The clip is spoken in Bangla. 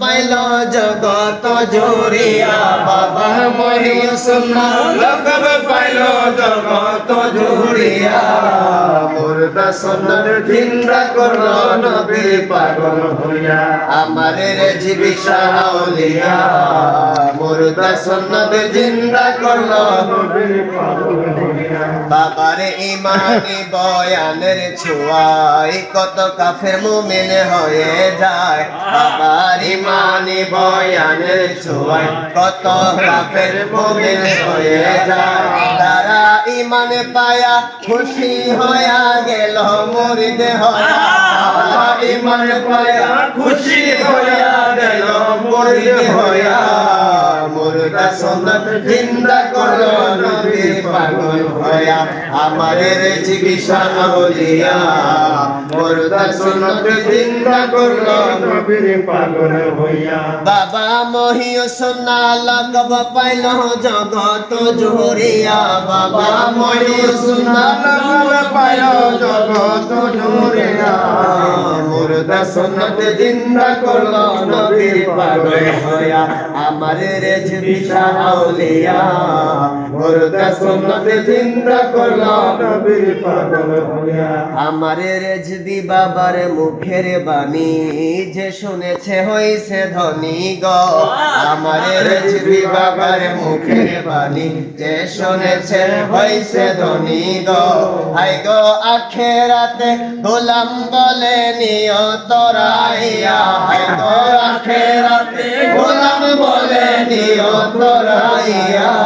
পাইল জগত জুড়িয়া বাবা মহিষুনা লকব পাইল জগত জুড়িয়া মুর্দা সোনার জিন্দা করল নবী পাগল হইয়া। আমার রেজিবি শাহলিয়া মুর্দা সোনার জিন্দা করল নবী পাগল হইয়া। বাবার ইমানি বয়ানের ছোঁয়াই কত কাফের মুমিন হয়ে যায়। বাবার ইমানি বয়ানের ছোঁয় কত কাফের মুমিন হয়ে যায়। তারা ইমান পায়া খুশি হইয়া গেল, মুরিদ তারা ইমান পায়া খুশি হইয়া গেল, মুরিদ মুর্দা সন্ন্যত করল নবী পাগল হইয়া। আমাদের চিকিৎসা আউলিয়া মুর্দা সন্ন্যত জিন্দা করল নবীর পাগল হইয়া। বাবা মহিও সোনা লগব পাইল জগত জুড়িয়া। বাবা মহিও সোনা পাইল জগত জুড়িয়া। মুর্দা সন্ন্যত জিন্দা করল নবীর পাগল হয়া আমার রেজবি আউলিয়া। মুর্দা সুন্নত জিন্দা করল নবীর পাগল হইয়া। আমার রেজবি বাবার মুখের বাণী যে শুনেছে হইছে ধনী গ। আমার রেজবি বাবার মুখের বাণী যে শুনেছে হইছে ধনী গ। হাই গো আখেরাতে গোলাম বলে নিয়ত রাইয়া। হাই গো আখেরাতে গোলাম বলে নিয়ত রাইয়া। মুর্দা